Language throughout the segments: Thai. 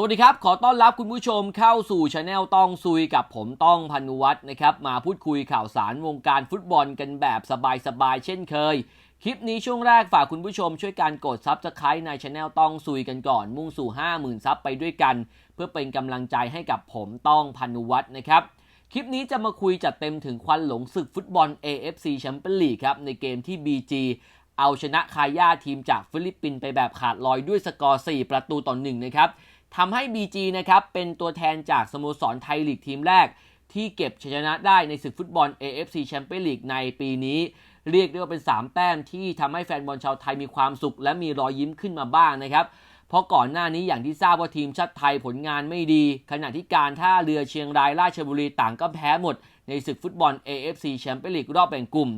สวัสดีครับ ขอต้อนรับคุณผู้ชมเข้าสู่ช anel ต้องซุยกับผมต้องพันุวัฒน์นะครับ มาพูดคุยข่าวสารวงการฟุตบอลกันแบบสบายๆ เช่นเคย คลิปนี้ช่วงแรกฝากคุณผู้ชมช่วยการกดซับสไคร b e ในช anel ต้องซุยกันก่อน มุ่งสู่ 50,000ซับไปด้วยกัน เพื่อเป็นกำลังใจให้กับผมต้องพันุวัฒน์นะครับ คลิปนี้จะมาคุยจัดเต็มถึงควันหลงศึกฟุตบอล AFC Champions League ครับในเกมที่ BG เอาชนะคาย่าทีมจากฟิลิปปินส์ไปแบบขาดลอยด้วยสกอร์ 4 ประตูต่อ1นะครับ ทำให้ BG นะครับเป็นตัวแทนจากสโมสรไทยลีกทีมแรก ที่เก็บชัยชนะได้ในศึกฟุตบอล AFC Champions League ในปีนี้ เรียกได้ว่าเป็น 3 แต้มที่ทำให้แฟนบอลชาวไทยมีความสุข และมีรอยยิ้มขึ้นมาบ้างนะครับเพราะก่อนหน้านี้อย่างที่ทราบว่าทีมชาติไทยผลงานไม่ดี ขณะที่การท่าเรือเชียงรายราชบุรีต่างก็แพ้หมด ในศึกฟุตบอล AFC Champions League รอบแบ่งกลุ่ม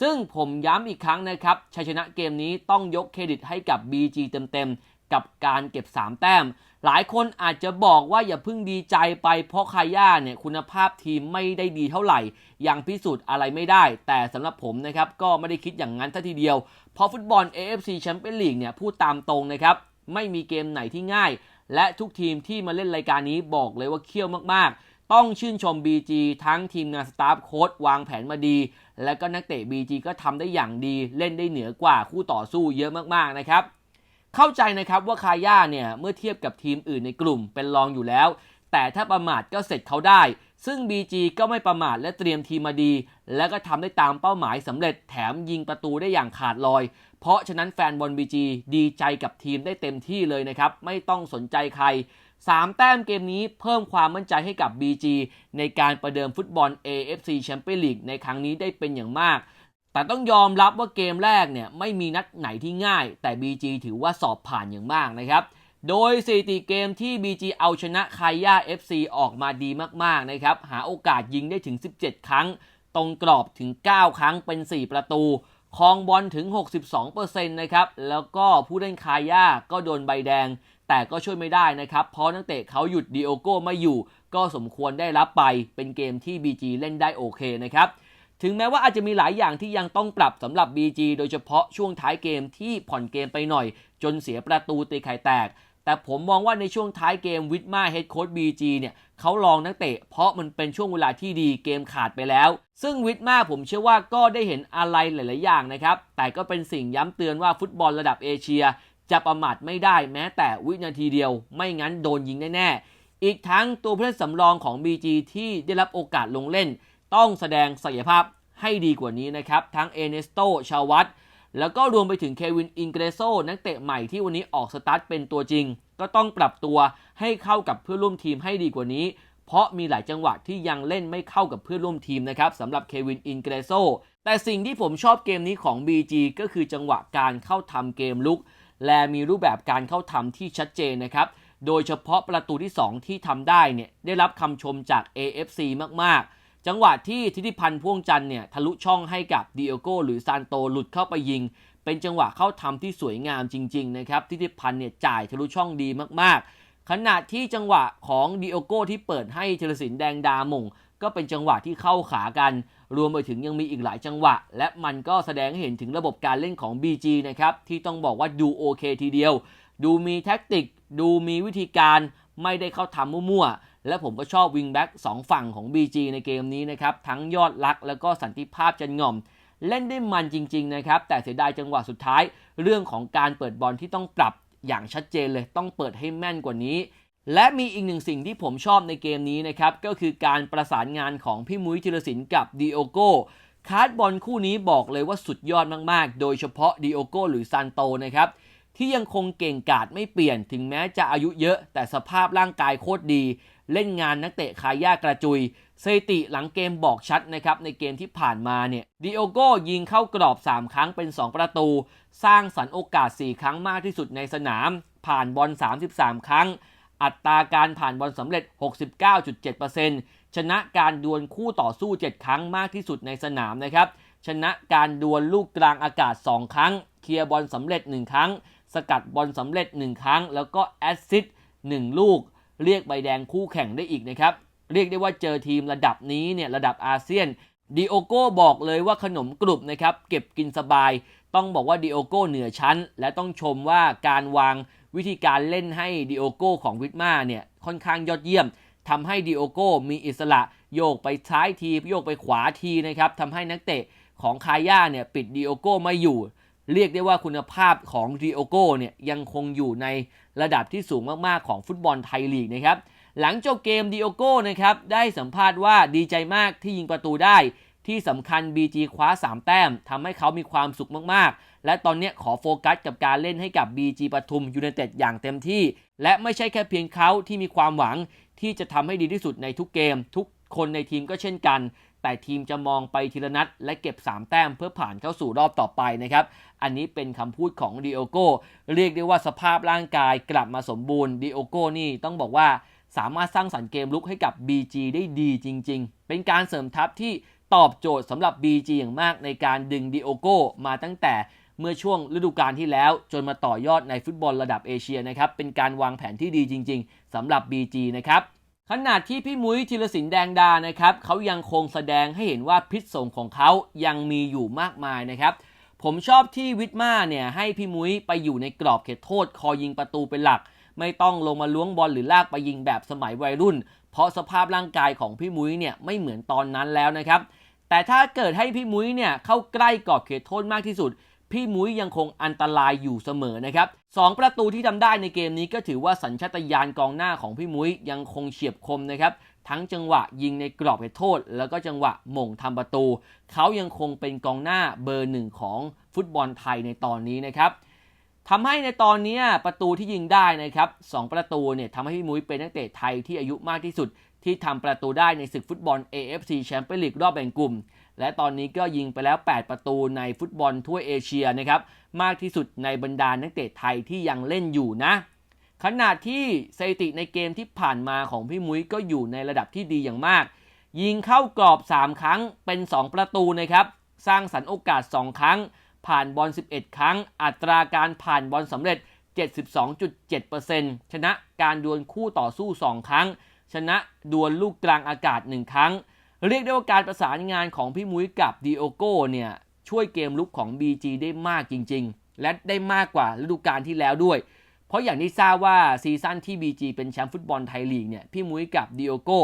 ซึ่งผมย้ำอีกครั้งนะครับชัยชนะเกมนี้ต้องยกเครดิตให้กับ BG เต็มๆ กับการเก็บ 3 แต้ม หลายคนอาจจะบอกว่าอย่าเพิ่งดีใจไปเพราะคาย่าเนี่ยคุณภาพทีมไม่ได้ดีเท่าไหร่ ยังพิสูจน์อะไรไม่ได้ แต่สำหรับผมนะครับก็ไม่ได้คิดอย่างนั้นทัทีเดียว เพราะฟุตบอล AFC Champions League เนี่ยพูดตามตรงนะครับ ไม่มีเกมไหนที่ง่าย และทุกทีมที่มาเล่นรายการนี้บอกเลยว่าเขี้ยวมากๆต้องชื่นชม BG ทั้งทีมงานสตาฟโค้ดวางแผนมาดี และก็นักเตะ BG ก็ทำได้อย่างดี เล่นได้เหนือกว่าคู่ต่อสู้เยอะมากๆนะครับ เข้าใจนะครับว่าคาย่าเนี่ยเมื่อเทียบกับทีมอื่นในกลุ่มเป็นรองอยู่แล้ว แต่ถ้าประมาทก็เสร็จเขาได้ ซึ่ง BG ก็ไม่ประมาทและเตรียมทีมมาดี และก็ทำได้ตามเป้าหมายสำเร็จแถมยิงประตูได้อย่างขาดลอย เพราะฉะนั้นแฟนบอล BG ดีใจกับทีมได้เต็มที่เลยนะครับ ไม่ต้องสนใจใคร 3 แต้มเกมนี้เพิ่มความมั่นใจให้กับ BG ในการประเดิมฟุตบอล AFC Champions League ในครั้งนี้ได้เป็นอย่างมาก แต่ต้องยอมรับว่าเกมแรกเนี่ยไม่มีนัดไหนที่ง่าย แต่ BG ถือว่าสอบผ่านอย่างมากนะครับ โดยสถิติเกมที่ BG เอาชนะคาย่า FC ออกมาดีมากๆนะครับ หาโอกาสยิงได้ถึง 17 ครั้ง ตรงกรอบถึง 9 ครั้งเป็น 4 ประตูครองบอลถึง 62%นะครับ แล้วก็ผู้เล่นคาย่าก็โดนใบแดง แต่ก็ช่วยไม่ได้นะครับ เพราะนักเตะเขาหยุดดิโอโก้ไม่อยู่ ก็สมควรได้รับไปเป็นเกมที่ BG เล่นได้โอเคนะครับ ถึงแม้ว่าอาจจะมีหลายอย่างที่ยังต้องปรับสำหรับ BG โดยเฉพาะช่วงท้ายเกมที่ผ่อนเกมไปหน่อย จนเสียประตูตีไข่แตก แต่ผมมองว่าในช่วงท้ายเกมวิทมาเฮดโค้ช BG เนี่ยเขาลองนักเตะ เพราะมันเป็นช่วงเวลาที่ดีเกมขาดไปแล้ว ซึ่งวิทมาผมเชื่อว่าก็ได้เห็นอะไรหลาย ๆ อย่างนะครับ แต่ก็เป็นสิ่งย้ำเตือนว่าฟุตบอลระดับเอเชีย จะประมาทไม่ได้แม้แต่วินาทีเดียว ไม่งั้นโดนยิงแน่ ๆ อีกทั้งตัวผู้เล่นสำรองของ BG ที่ได้รับโอกาสลงเล่น ต้องแสดงศักยภาพให้ดีกว่านี้นะครับ ทั้งเอเนสโตชาวัตแล้วก็รวมไปถึงเควินอิงเกรโซนักเตะใหม่ที่วันนี้ออกสตาร์ทเป็นตัวจริง ก็ต้องปรับตัวให้เข้ากับเพื่อนร่วมทีมให้ดีกว่านี้ เพราะมีหลายจังหวะที่ยังเล่นไม่เข้ากับเพื่อนร่วมทีมนะครับสำหรับเควินอิงเกรโซแต่สิ่งที่ผมชอบเกมนี้ของ BG ก็คือจังหวะการเข้าทำเกมลุก และมีรูปแบบการเข้าทำที่ชัดเจนนะครับโดยเฉพาะประตูที่ 2 ที่ทำได้เนี่ยได้รับคำชมจาก AFC มากๆ จังหวะที่ทิติพันธ์พ่วงจันเนี่ยทะลุช่องให้กับดิโอโกหรือซานโตหลุดเข้าไปยิง เป็นจังหวะเข้าทำที่สวยงามจริงๆนะครับทิติพันธ์เนี่ยจ่ายทะลุช่องดีมากๆ ขณะที่จังหวะของดิโอโกที่เปิดให้เทลสินแดงดามงก็เป็นจังหวะที่เข้าขากัน รวมไปถึงยังมีอีกหลายจังหวะ และมันก็แสดงให้เห็นถึงระบบการเล่นของ BG นะครับที่ต้องบอกว่าดูโอเคทีเดียว ดูมีแท็กติก ดูมีวิธีการไม่ได้เข้าทำมั่วๆ และผมก็ชอบวิงแบ็กสองฝั่งของ BG ในเกมนี้นะครับ ทั้งยอดรักแล้วก็สันติภาพจันง่อม เล่นได้มันจริง ๆ นะครับ แต่เสียดายจังหวะสุดท้าย เรื่องของการเปิดบอลที่ต้องปรับอย่างชัดเจนเลย ต้องเปิดให้แม่นกว่านี้ และมีอีกหนึ่งสิ่งที่ผมชอบในเกมนี้นะครับ ก็คือการประสานงานของพี่มุ้ยธีรศิลป์กับดิโอโกคาร์ดบอลคู่นี้บอกเลยว่าสุดยอดมากๆ โดยเฉพาะดิโอโกหรือซานโตนะครับที่ยังคงเก่งกาจไม่เปลี่ยนถึงแม้จะอายุเยอะ แต่สภาพร่างกายโคตรดี เล่นงานนักเตะคาย่ากระจุยสถิติหลังเกมบอกชัดนะครับในเกมที่ผ่านมาเนี่ยดิโอโกยิงเข้ากรอบ 3 ครั้งเป็น 2 ประตู สร้างสรรค์โอกาส 4 ครั้งมากที่สุดในสนาม ผ่านบอล 33 ครั้ง อัตราการผ่านบอลสำเร็จ 69.7%ชนะการดวลคู่ต่อสู้ 7 ครั้งมากที่สุดในสนามนะครับชนะการดวลลูกกลางอากาศ 2 ครั้ง เคลียร์บอลสำเร็จ 1 ครั้ง สกัดบอลสำเร็จ 1 ครั้ง แล้วก็แอสซิสต์1ลูก เรียกใบแดงคู่แข่งได้อีกนะครับ เรียกได้ว่าเจอทีมระดับนี้เนี่ยระดับอาเซียนดิโอโก้บอกเลยว่าขนมกรุบนะครับเก็บกินสบาย ต้องบอกว่าดิโอโก้เหนือชั้น และต้องชมว่าการวางวิธีการเล่นให้ดิโอโก้ของวิทมาเนี่ยค่อนข้างยอดเยี่ยมทำให้ดิโอโก้มีอิสระโยกไปซ้ายทีโยกไปขวาทีนะครับทำให้นักเตะของคาย่าเนี่ยปิดดิโอโก้ไม่อยู่ เรียกได้ว่าคุณภาพของดิโอโกเนี่ยยังคงอยู่ในระดับที่สูงมากๆของฟุตบอลไทยลีกนะครับหลังจบเกมดิโอโกนะครับได้สัมภาษณ์ว่าดีใจมากที่ยิงประตูได้ ที่สำคัญ BG คว้า 3 แต้มทำให้เขามีความสุขมากๆ และตอนนี้ขอโฟกัสกับการเล่นให้กับ BG ปทุมยูไนเต็ดอย่างเต็มที่ และไม่ใช่แค่เพียงเขาที่มีความหวังที่จะทำให้ดีที่สุดในทุกเกม ทุกคนในทีมก็เช่นกัน แต่ทีมจะมองไปทีละนัด และเก็บ 3 แต้มเพื่อผ่านเข้าสู่รอบต่อไปนะครับ อันนี้เป็นคำพูดของดิโอโกเรียกได้ว่าสภาพร่างกายกลับมาสมบูรณ์ดิโอโกนี่ต้องบอกว่าสามารถสร้างสรรค์เกมลุกให้กับ BG ได้ดีจริง ๆ เป็นการเสริมทัพที่ตอบโจทย์สำหรับ BG อย่างมากในการดึงดิโอโกมาตั้งแต่เมื่อช่วงฤดูกาลที่แล้วจนมาต่อยอดในฟุตบอลระดับเอเชียนะครับ เป็นการวางแผนที่ดีจริง ๆสำหรับ BG นะครับ ขนาดที่พี่มุ้ยธีรศิลป์แดงดานะครับเขายังคงแสดงให้เห็นว่าพิษสงของเขายังมีอยู่มากมายนะครับ ผมชอบที่วิทมาเนี่ยให้พี่มุ้ยไปอยู่ในกรอบเขตโทษ คอยิงประตูเป็นหลัก ไม่ต้องลงมาล้วงบอลหรือลากไปยิงแบบสมัยวัยรุ่น เพราะสภาพร่างกายของพี่มุ้ยเนี่ยไม่เหมือนตอนนั้นแล้วนะครับ แต่ถ้าเกิดให้พี่มุ้ยเนี่ยเข้าใกล้กรอบเขตโทษมากที่สุด พี่มุ้ยยังคงอันตรายอยู่เสมอนะครับสองประตูที่ทำได้ในเกมนี้ก็ถือว่าสัญชาตญาณกองหน้าของพี่มุ้ยยังคงเฉียบคมนะครับทั้งจังหวะยิงในกรอบเขตโทษ แล้วก็จังหวะหม่งทำประตู เขายังคงเป็นกองหน้าเบอร์หนึ่งของฟุตบอลไทยในตอนนี้นะครับทำให้ในตอนนี้ประตูที่ยิงได้นะครับสองประตูเนี่ยทำให้พี่มุ้ยเป็นนักเตะไทยที่อายุมากที่สุด ที่ทำประตูได้ในศึกฟุตบอล AFC แชมเปี้ยนลีกรอบแบ่งกลุ่ม และตอนนี้ก็ยิงไปแล้ว 8 ประตูในฟุตบอลทั่วเอเชียนะครับ มากที่สุดในบรรดานักเตะไทยที่ยังเล่นอยู่นะขนาดที่สถิติในเกมที่ผ่านมาของพี่มุ้ยก็อยู่ในระดับที่ดีอย่างมาก ยิงเข้ากรอบ 3 ครั้งเป็น 2 ประตูนะครับ สร้างสรรค์โอกาส 2 ครั้ง ผ่านบอล 11 ครั้ง อัตราการผ่านบอลสำเร็จ 72.7%ชนะการดวลคู่ต่อสู้ 2 ครั้ง ชนะดวลลูกกลางอากาศ 1 ครั้ง เรียกได้ว่าการประสานงานของพี่มุ้ยกับดิโอโก้เนี่ยช่วยเกมลุกของ BG ได้มากจริง ๆ และได้มากกว่าฤดูกาลที่แล้วด้วย เพราะอย่างที่ทราบว่าซีซั่นที่ BG เป็นแชมป์ฟุตบอลไทยลีกเนี่ยพี่มุ้ยกับดิโอโก้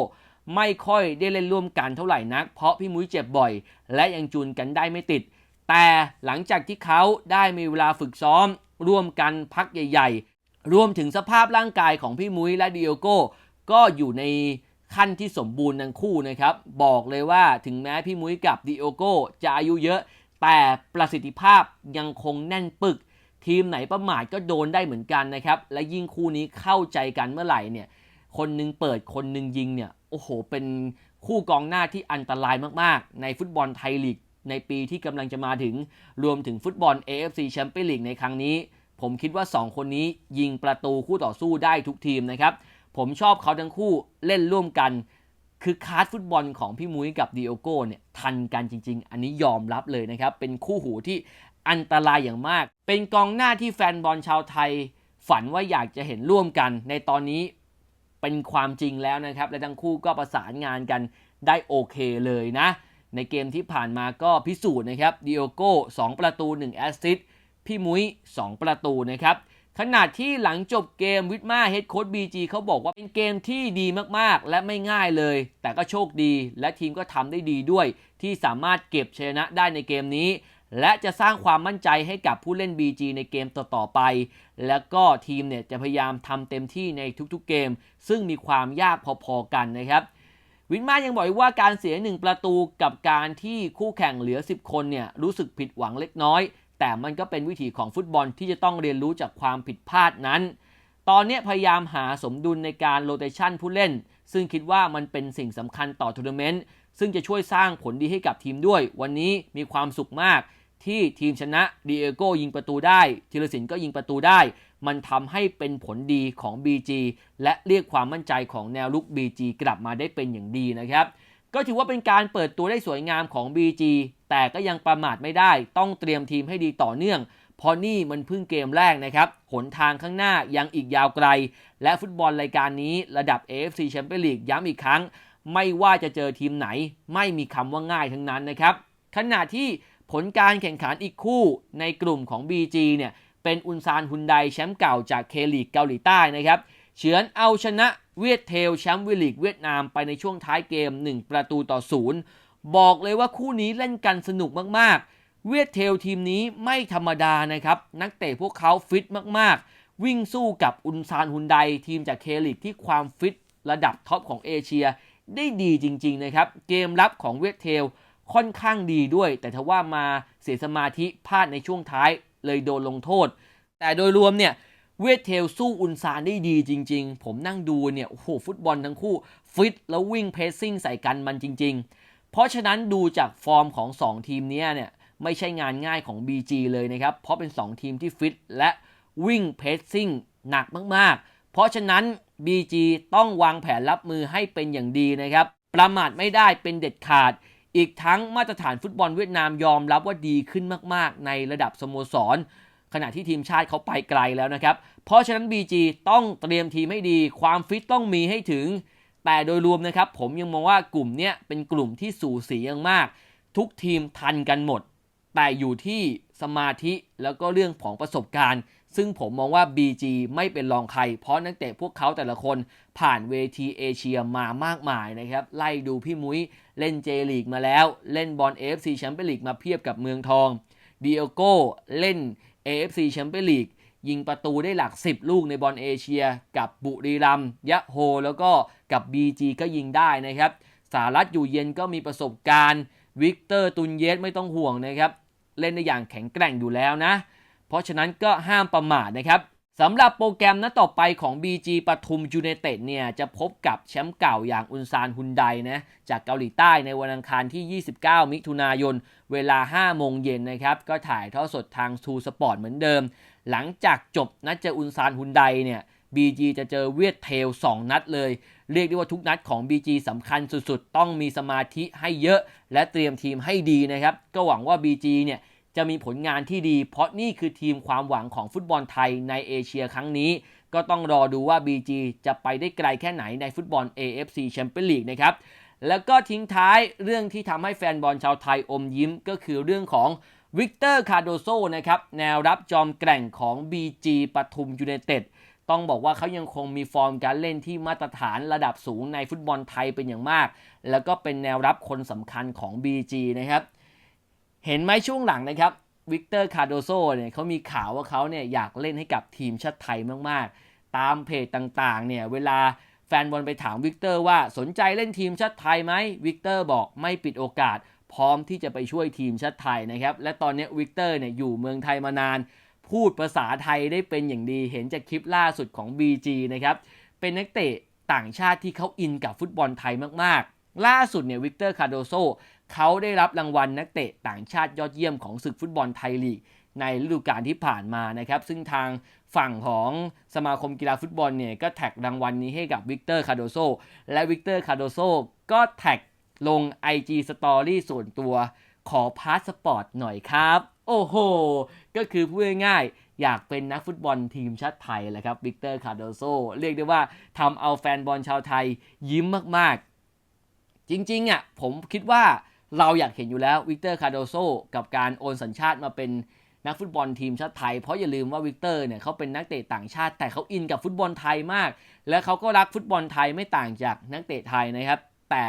ไม่ค่อยได้เล่นร่วมกันเท่าไหร่นัก เพราะพี่มุ้ยเจ็บบ่อย และยังจูนกันได้ไม่ติด แต่หลังจากที่เขาได้มีเวลาฝึกซ้อม ร่วมกันพักใหญ่ ๆ รวมถึงสภาพร่างกายของพี่มุ้ยและดิโอโก้ ก็อยู่ในขั้นที่สมบูรณ์ทั้งคู่นะครับ บอกเลยว่าถึงแม้พี่มุ้ยกับดิโอโก้จะอายุเยอะ แต่ประสิทธิภาพยังคงแน่นปึก ทีมไหนประมาทก็โดนได้เหมือนกันนะครับ และยิ่งคู่นี้เข้าใจกันเมื่อไหร่เนี่ย คนหนึงเปิดคนหนึงยิงเนี่ย โอ้โห เป็นคู่กองหน้าที่อันตรายมากๆ ในฟุตบอลไทยลีกในปีที่กำลังจะมาถึงรวมถึงฟุตบอล AFC แชมเปี้ยนลีกในครั้งนี้ ผมคิดว่า 2 คนนี้ยิงประตูคู่ต่อสู้ได้ทุกทีมนะครับ ผมชอบเขาทั้งคู่เล่นร่วมกัน คือคาร์ดฟุตบอลของพี่มุ้ยกับดิโอโก้เนี่ยทันกันจริง ๆ อันนี้ยอมรับเลยนะครับ เป็นคู่หูที่อันตรายอย่างมาก เป็นกองหน้าที่แฟนบอลชาวไทย ฝันว่าอยากจะเห็นร่วมกัน ในตอนนี้เป็นความจริงแล้วนะครับ และทั้งคู่ก็ประสานงานกันได้โอเคเลยนะ ในเกมที่ผ่านมาก็พิสูจน์นะครับดิโอโก้2ประตู 1 แอสซิสต์พี่มุ้ย 2 ประตูนะครับ ขณะที่หลังจบเกมวิทมาเฮดโค้ชบีจีเขาบอกว่าเป็นเกมที่ดีมากๆ และไม่ง่ายเลย แต่ก็โชคดี และทีมก็ทำได้ดีด้วย ที่สามารถเก็บชนะได้ในเกมนี้ และจะสร้างความมั่นใจให้กับผู้เล่น BG ในเกมต่อๆไป แล้วก็ทีมเนี่ยจะพยายามทำเต็มที่ในทุกๆเกม ซึ่งมีความยากพอๆกันนะครับวินมายังบอกอีกว่าการเสียหนึ่งประตูกับการที่คู่แข่งเหลือ 10 คนเนี่ยรู้สึกผิดหวังเล็กน้อย แต่มันก็เป็นวิถีของฟุตบอลที่จะต้องเรียนรู้จากความผิดพลาดนั้น ตอนนี้พยายามหาสมดุลในการโรเตชันผู้เล่น ซึ่งคิดว่ามันเป็นสิ่งสำคัญต่อทัวร์นาเมนต์ซึ่งจะช่วยสร้างผลดีให้กับทีมด้วย วันนี้มีความสุขมาก ที่ทีมชนะดิเอโกยิงประตูได้ธีรศิลป์ก็ยิงประตูได้ มันทำให้เป็นผลดีของ BG และเรียกความมั่นใจของแนวลุก BG กลับมาได้เป็นอย่างดีนะครับก็ถือว่าเป็นการเปิดตัวได้สวยงามของ BG แต่ก็ยังประมาทไม่ได้ ต้องเตรียมทีมให้ดีต่อเนื่อง เพราะนี่มันเพิ่งเกมแรกนะครับ หนทางข้างหน้ายังอีกยาวไกล และฟุตบอลรายการนี้ระดับ AFC Champions League ย้ำอีกครั้ง ไม่ว่าจะเจอทีมไหน ไม่มีคำว่าง่ายทั้งนั้นนะครับ ขณะที่ผลการแข่งขันอีกคู่ในกลุ่มของ BG เนี่ยเป็นอุนซานฮุนไดแชมป์เก่าจากเคลีกเกาหลีใต้นะครับเฉือนเอาชนะเวียดเทลแชมป์วีลีกเวียดนามไปในช่วงท้ายเกม 1 ประตูต่อศูนย์ บอกเลยว่าคู่นี้เล่นกันสนุกมากๆ เวียดเทลทีมนี้ไม่ธรรมดานะครับ นักเตะพวกเขาฟิตมากๆ วิ่งสู้กับอุนซานฮุนไดทีมจากเคลีกที่ความฟิตระดับท็อปของเอเชีย ได้ดีจริง ๆ นะครับ เกมรับของเวียดเทลค่อนข้างดีด้วย แต่ทว่ามาเสียสมาธิพลาดในช่วงท้ายเลยโดนลงโทษ แต่โดยรวมเนี่ยเวทเทลสู้อุนซานได้ดีจริง ๆ ผมนั่งดูเนี่ย โอ้โห ฟุตบอลทั้งคู่ ฟิตแล้ววิ่งเพสซิ่งใส่กันมันจริง ๆ เพราะฉะนั้นดูจากฟอร์มของ 2 ทีมนี้เนี่ยไม่ใช่งานง่ายของ BG เลยนะครับ เพราะเป็น 2 ทีมที่ฟิตและวิ่งเพสซิ่งหนักมาก ๆ เพราะฉะนั้น BG ต้องวางแผนรับมือให้เป็นอย่างดีนะครับ ประมาทไม่ได้เป็นเด็ดขาด อีกทั้งมาตรฐานฟุตบอลเวียดนามยอมรับว่าดีขึ้นมาก ๆ ในระดับสโมสร ขณะที่ทีมชาติเขาไปไกลแล้วนะครับ เพราะฉะนั้น BG ต้องเตรียมทีมให้ดี ความฟิตต้องมีให้ถึง แต่โดยรวมนะครับผมยังมองว่ากลุ่มเนี้ยเป็นกลุ่มที่สูสีอย่างมาก ทุกทีมทันกันหมด แต่อยู่ที่สมาธิแล้วก็เรื่องของประสบการณ์ ซึ่งผมมองว่า BG ไม่เป็นรองใคร เพราะนักเตะพวกเขาแต่ละคนผ่านเวทีเอเชียมามากมายนะครับ ไล่ดูพี่มุ้ยเล่นเจลีกมาแล้ว เล่นบอล AFC แชมเปี้ยนลีกมาเพียบกับเมืองทองดิเอโก้เล่น AFC แชมเปี้ยนลีก ยิงประตูได้หลัก 10 ลูกในบอลเอเชีย กับบุรีรัมย์ยะโฮ แล้วก็กับ BG ก็ยิงได้นะครับสารัฐอยู่เย็นก็มีประสบการณ์ วิกเตอร์ตุนเยสไม่ต้องห่วงนะครับ เล่นได้อย่างแข็งแกร่งอยู่แล้วนะ เพราะฉะนั้นก็ห้ามประมาทนะครับสำหรับโปรแกรมนัดต่อไปของ BG ปทุมยูเนเต็ดเนี่ยจะพบกับแชมป์เก่าอย่างอุนซานฮุนไดนะจากเกาหลีใต้ในวันอังคารที่ 29 มิถุนายน เวลา 5 โมงเย็นนะครับ ก็ถ่ายทอดสดทางทูสปอร์ตเหมือนเดิม หลังจากจบนัดเจออุนซานฮุนไดเนี่ย BG จะเจอเวียดเทล 2 นัดเลย เรียกได้ว่าทุกนัดของ BG สำคัญสุดๆ ต้องมีสมาธิให้เยอะ และเตรียมทีมให้ดีนะครับ ก็หวังว่า BG เนี่ยจะมีผลงานที่ดี เพราะนี่คือทีมความหวังของฟุตบอลไทยในเอเชียครั้งนี้ ก็ต้องรอดูว่า BG จะไปได้ไกลแค่ไหนในฟุตบอล AFC Champions League นะครับแล้วก็ทิ้งท้ายเรื่องที่ทำให้แฟนบอลชาวไทยอมยิ้มก็คือเรื่องของ วิกเตอร์คาโดโซนะครับแนวรับจอมแกร่งของ BG ปทุมยูไนเต็ดต้องบอกว่าเขายังคงมีฟอร์มการเล่นที่มาตรฐานระดับสูงในฟุตบอลไทยเป็นอย่างมาก แล้วก็เป็นแนวรับคนสำคัญของ BG นะครับ เห็นไหมช่วงหลังนะครับวิกเตอร์คาโดโซเนี่ยเขามีข่าวว่าเขาเนี่ยอยากเล่นให้กับทีมชาติไทยมากๆ ตามเพจต่างๆเนี่ยเวลาแฟนบอลไปถามวิกเตอร์ว่าสนใจเล่นทีมชาติไทยไหมวิกเตอร์บอกไม่ปิดโอกาส พร้อมที่จะไปช่วยทีมชาติไทยนะครับ และตอนนี้วิกเตอร์เนี่ยอยู่เมืองไทยมานาน พูดภาษาไทยได้เป็นอย่างดี เห็นจากคลิปล่าสุดของ BG นะครับ เป็นนักเตะต่างชาติที่เขาอินกับฟุตบอลไทยมากๆ ล่าสุดเนี่ยวิกเตอร์คาโดโซเขาได้รับรางวัลนักเตะต่างชาติยอดเยี่ยมของศึกฟุตบอลไทยลีกในฤดูกาลที่ผ่านมานะครับ ซึ่งทางฝั่งของสมาคมกีฬาฟุตบอลเนี่ยก็แท็กรางวัลนี้ให้กับวิกเตอร์คาโดโซและวิกเตอร์คาโดโซก็แท็ก ลง IG Story ส่วนตัวขอพาสปอร์ตหน่อยครับ โอ้โห ก็คือพูดง่ายๆอยากเป็นนักฟุตบอลทีมชาติไทยแหละครับวิกเตอร์คาร์โดโซเรียกได้ว่าทำเอาแฟนบอลชาวไทยยิ้มมากๆ จริงๆอะผมคิดว่าเราอยากเห็นอยู่แล้ววิกเตอร์คาร์โดโซกับการโอนสัญชาติมาเป็นนักฟุตบอลทีมชาติไทย เพราะอย่าลืมว่าวิกเตอร์เนี่ยเขาเป็นนักเตะต่างชาติ แต่เขาอินกับฟุตบอลไทยมาก และเขาก็รักฟุตบอลไทยไม่ต่างจากนักเตะไทยนะครับ แต่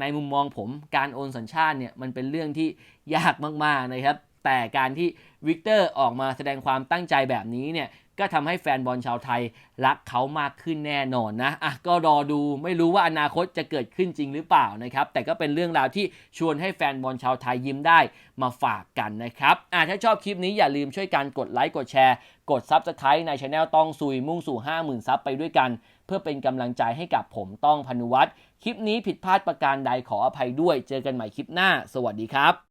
ในมุมมองผมการโอนสัญชาติเนี่ยมันเป็นเรื่องที่ยากมากๆนะครับ แต่การที่วิกเตอร์ออกมาแสดงความตั้งใจแบบนี้เนี่ยก็ทำให้แฟนบอลชาวไทยรักเขามากขึ้นแน่นอนนะอะก็รอดูไม่รู้ว่าอนาคตจะเกิดขึ้นจริงหรือเปล่านะครับ แต่ก็เป็นเรื่องราวที่ชวนให้แฟนบอลชาวไทยยิ้มได้มาฝากกันนะครับอะถ้าชอบคลิปนี้อย่าลืมช่วยกันกดไลค์กดแชร์ กด Subscribe ในช anel ต้องซุยมุ่งสู่ 50,000ซับไปด้วยกัน เพื่อเป็นกำลังใจให้กับผมต้องพนุวัตร คลิปนี้ผิดพลาดประการใดขออภัยด้วย เจอกันใหม่คลิปหน้า สวัสดีครับ